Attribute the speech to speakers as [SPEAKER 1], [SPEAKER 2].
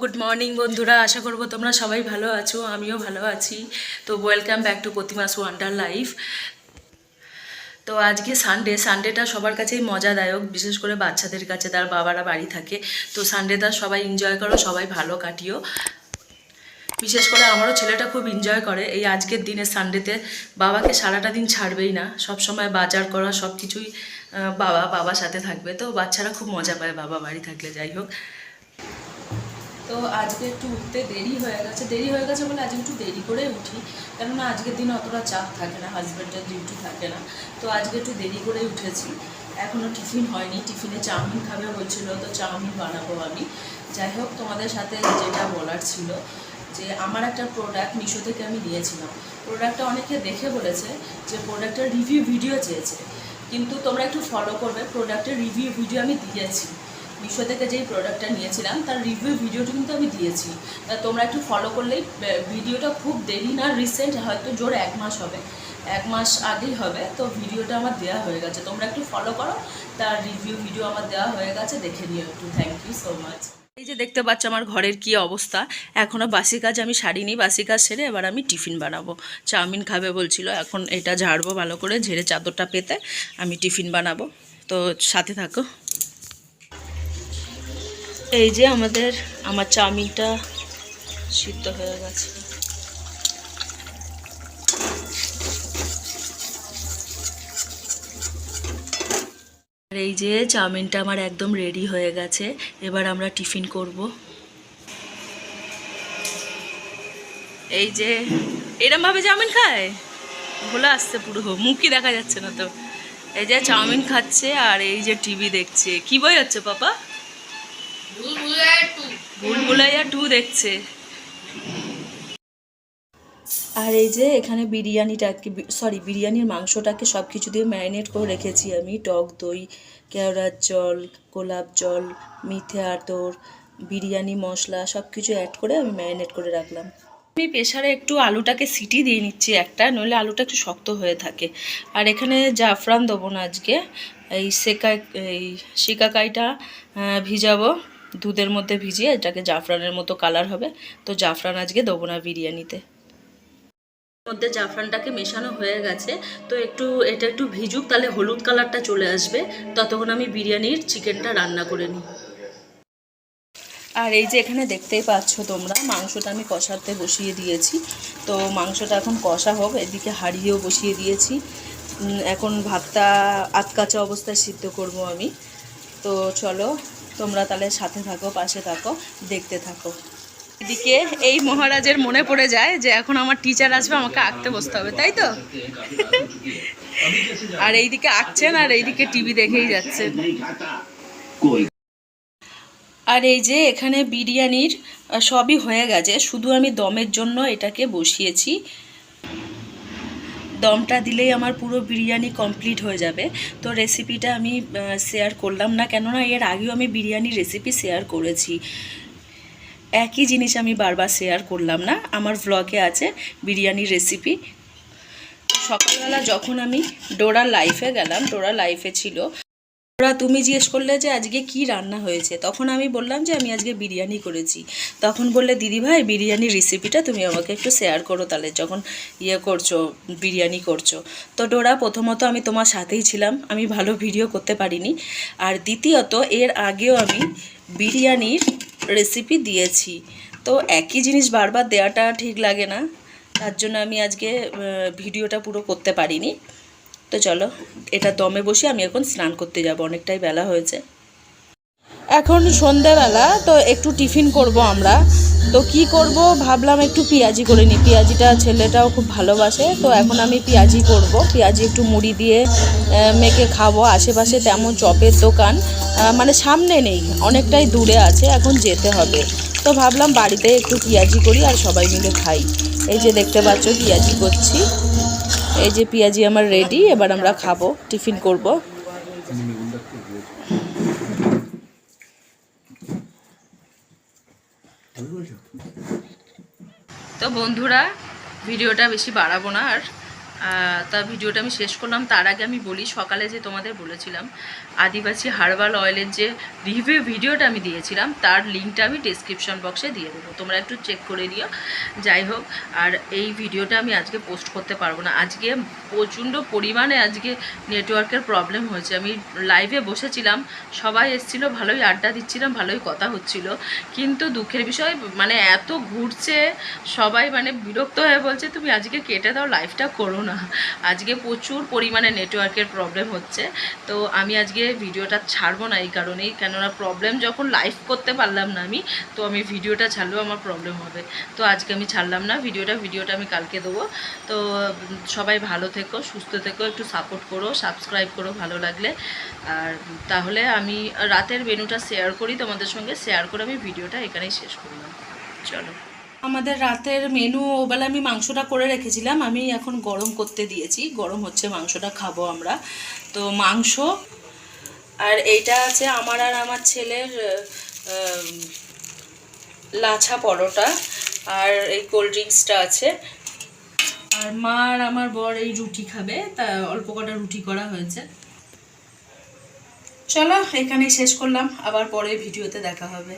[SPEAKER 1] Good morning বন্ধুরা। আশা করব তোমরা সবাই ভালো আছো, আমিও ভালো আছি। তো ওয়েলকাম ব্যাক টু প্রতিমাস ওয়ান্ডার লাইফ তো আজকে সানডে সানডেটা সবার কাছেই মজাদায়ক, বিশেষ করে বাচ্চাদের কাছে, তার বাবারা বাড়ি থাকে। তো সানডেটা সবাই এনজয় করো, সবাই ভালো কাটিও। বিশেষ করে আমারও ছেলেটা খুব এনজয় করে। এই আজকের দিনে সানডেতে বাবাকে সারাটা দিন ছাড়বেই না। সব সময় বাজার করা, সব কিছুই বাবা, বাবার সাথে থাকবে। তো বাচ্চারা খুব মজা পায় বাবা বাড়ি থাকলে, যাই হোক। তো আজকে একটু উঠতে দেরি হয়ে গেছে। দেরি হয়ে গেছে বলে আজকে একটু দেরি করে উঠি। কেননা আজকের দিন অতটা চাপ থাকে না হাজব্যান্ডের ডিউটি থাকে না। তো আজকে একটু দেরি করে উঠেছি। এখনও টিফিন হয়নি। টিফিনে চাউমিন খাবে বলছিল, তো চাউমিন বানাবো আমি। যাই হোক, তোমাদের সাথে যেটা বলার ছিল যে আমার একটা প্রোডাক্ট মিশো থেকে আমি নিয়েছিলাম প্রোডাক্টটা অনেকে দেখে বলেছে যে প্রোডাক্টের রিভিউ ভিডিও চেয়েছে। কিন্তু তোমরা একটু ফলো করবে প্রোডাক্টের রিভিউ ভিডিও আমি দিয়েছি। মিশো থেকে যেই প্রোডাক্টটা নিয়েছিলাম, তার রিভিউ ভিডিওটা কিন্তু আমি দিয়েছি। তা তোমরা একটু ফলো করলেই ভিডিওটা খুব দেরি না রিসেন্ট হয়তো জোর এক মাস হবে। এক মাস আগেই হবে, তো ভিডিওটা আমার দেওয়া হয়ে গেছে। তোমরা একটু ফলো করো, তার রিভিউ ভিডিও আমার দেওয়া হয়ে গেছে, দেখে নিও একটু। থ্যাংক ইউ সো মাচ এই যে দেখতে পাচ্ছ আমার ঘরের কি অবস্থা এখনও বাসি কাজ আমি সারিনি বাসি কাজ সেরে এবার আমি টিফিন বানাবো। চাউমিন খাবে বলছিল, এখন এটা ঝাড়বো ভালো করে, ঝেড়ে চাদরটা পেতে আমি টিফিন বানাবো। তো সাথে থাকো। এই যে আমাদের, আমার চাউমিনটা সিদ্ধ হয়ে গেছে। এই যে চাউমিনটা আমার একদম রেডি হয়ে গেছে, এবার আমরা টিফিন করব। এই যে, এরম ভাবে চাউমিন খায়? ভোলা আসছে পুরো, মুখই দেখা যাচ্ছে না তো। এই যে চাউমিন খাচ্ছে আর এই যে টিভি দেখছে। কি বই হচ্ছে, পাপা? আর এই যে এখানে বিরিয়ানিটাকে সরি বিরিয়ানির মাংসটাকে সব কিছু দিয়ে ম্যারিনেট করে রেখেছি আমি। টক দই, কেওড়ার জল, গোলাপ জল, মিঠে আতর, বিরিয়ানি, মশলা সব কিছু অ্যাড করে আমি ম্যারিনেট করে রাখলাম। আমি প্রেশারে একটু আলুটাকে সিটি দিয়ে নিচ্ছি একটা, নইলে আলুটা একটু শক্ত হয়ে থাকে। আর এখানে জাফরান দেবো না আজকে। এই সেকা এই শিকাকাইটা ভিজাবো। দুধের মধ্যে ভিজিয়ে এটাকে জাফরানের মতো কালার হবে। তো জাফরান আজকে দেবো না বিরিয়ানিতে। মধ্যে জাফরানটাকে মেশানো হয়ে গেছে। তো একটু, এটা একটু ভিজুক, তাহলে হলুদ কালারটা চলে আসবে। ততক্ষণ আমি বিরিয়ানির চিকেনটা রান্না করে নিই। আর এই যে এখানে দেখতেই পাচ্ছ তোমরা, মাংসটা আমি কষাতে বসিয়ে দিয়েছি। তো মাংসটা এখন কষা হোক, এদিকে হাঁড়িয়েও বসিয়ে দিয়েছি। এখন ভাতটা আতকাচা অবস্থায় সিদ্ধ করব আমি। তো চলো তোমরা তাহলে সাথে থাকো, পাশে থাকো, দেখতে থাকো। এদিকে এই মহারাজের মনে পড়ে যায় যে এখন আমার টিচার আসবে, আমাকে আঁকতে বসতে হবে, তাই তো? আর এইদিকে আঁকছেন আর এইদিকে টিভি দেখেই যাচ্ছেন। আর এই যে এখানে বিরিয়ানির সবই হয়ে গেছে, শুধু আমি দমের জন্য এটাকে বসিয়েছি। দমটা দিলেই আমার পুরো বিরিয়ানি কমপ্লিট হয়ে যাবে। তো রেসিপিটা আমি শেয়ার করলাম না, কেননা এর আগেও আমি বিরিয়ানি রেসিপি শেয়ার করেছি। একই জিনিস আমি বারবার শেয়ার করলাম না, আমার ব্লগে আছে বিরিয়ানি রেসিপি সকালবেলা যখন আমি ডোরা লাইফে গেলাম ডোরা লাইফে ছিল ওরা তুমি জিজ্ঞেস করলে যে আজকে কি রান্না হয়েছে। তখন আমি বললাম যে আমি আজকে বিরিয়ানি করেছি। তখন বললে, দিদি ভাই বিরিয়ানির রেসিপিটা তুমি আমাকে একটু শেয়ার করো তাহলে, যখন ইয়ে করছ, বিরিয়ানি করছ। তো ডোরা, প্রথমত আমি তোমার সাথেই ছিলাম। আমি ভালো ভিডিও করতে পারিনি। আর দ্বিতীয়ত, এর আগেও আমি বিরিয়ানির রেসিপি দিয়েছি। তো একই জিনিস বারবার দেওয়াটা ঠিক লাগে না। তার জন্য আমি আজকে ভিডিওটা পুরো করতে পারিনি। তো চলো, এটা দমে বসে আমি এখন স্নান করতে যাব, অনেকটাই বেলা হয়েছে। এখন সন্ধ্যাবেলা, তো একটু টিফিন করব আমরা। তো কি করব? ভাবলাম একটু পেঁয়াজি করে নিই পেঁয়াজিটা ছেলেটাও খুব ভালোবাসে, তো এখন আমি পেঁয়াজি করব। পেঁয়াজি একটু মুড়ি দিয়ে মেখে খাব। আশেপাশে তেমন চপের দোকান মানে সামনে নেই, অনেকটাই দূরে আছে, এখন যেতে হবে। তো ভাবলাম বাড়িতে একটু পেঁয়াজি করি আর সবাই মিলে খাই। এই যে দেখতে পাচ্ছ, পেঁয়াজি করছি। এই যে পেঁয়াজি আমার রেডি এবার আমরা খাব, টিফিন করব। তো বন্ধুরা, ভিডিওটা বেশি বাড়াবো না আর। তা ভিডিওটা আমি শেষ করলাম। তার আগে আমি বলি, সকালে যে তোমাদের বলেছিলাম, আদিবাসী হার্বাল অয়েলের যে রিভিউ ভিডিওটা আমি দিয়েছিলাম, তার লিঙ্কটা আমি ডিসক্রিপশন বক্সে দিয়ে দেবো। তোমরা একটু চেক করে নিও। যাই হোক, আর এই ভিডিওটা আমি আজকে পোস্ট করতে পারব না। আজকে প্রচণ্ড পরিমাণে আজকে নেটওয়ার্কের প্রবলেম হয়েছে। আমি লাইভে বসেছিলাম, সবাই এসেছিল, ভালোই আড্ডা দিচ্ছিলাম, ভালোই কথা হচ্ছিল। কিন্তু দুঃখের বিষয় মানে এত ঘুরছে, সবাই মানে বিরক্ত হয়ে বলছে, তুমি আজকে কেটে দাও লাইভটা করো না। আজকে প্রচুর পরিমাণে নেটওয়ার্কের প্রবলেম হচ্ছে। তো আমি আজকে ভিডিওটা ছাড়বো না এই কারণেই। কেননা প্রবলেম যখন লাইভ করতে পারলাম না আমি, তো আমি ভিডিওটা ছাড়লেও আমার প্রবলেম হবে। তো আজকে আমি ছাড়লাম না ভিডিওটা ভিডিওটা আমি কালকে দেবো। তো সবাই ভালো থেকো, সুস্থ থেকো, একটু সাপোর্ট করো সাবস্ক্রাইব করো ভালো লাগলে। আর তাহলে আমি রাতের মেনুটা শেয়ার করি, তোমাদের সঙ্গে শেয়ার করে আমি ভিডিওটা এখানেই শেষ করলাম। চলো। আমাদের রাতের মেনু ওবেলা আমি মাংসটা করে রেখেছিলাম। আমি এখন গরম করতে দিয়েছি। গরম হচ্ছে, মাংসটা খাব আমরা। তো মাংস, আর এইটা আছে আমার আর আমার ছেলের লাছা পরোটা, আর এই কোল্ড ড্রিঙ্কসটা আছে। আর মা আর আমার বর এই রুটি খাবে, তা অল্প কটা রুটি করা হয়েছে। চলো, এখানেই শেষ করলাম। আবার পরে ভিডিওতে দেখা হবে।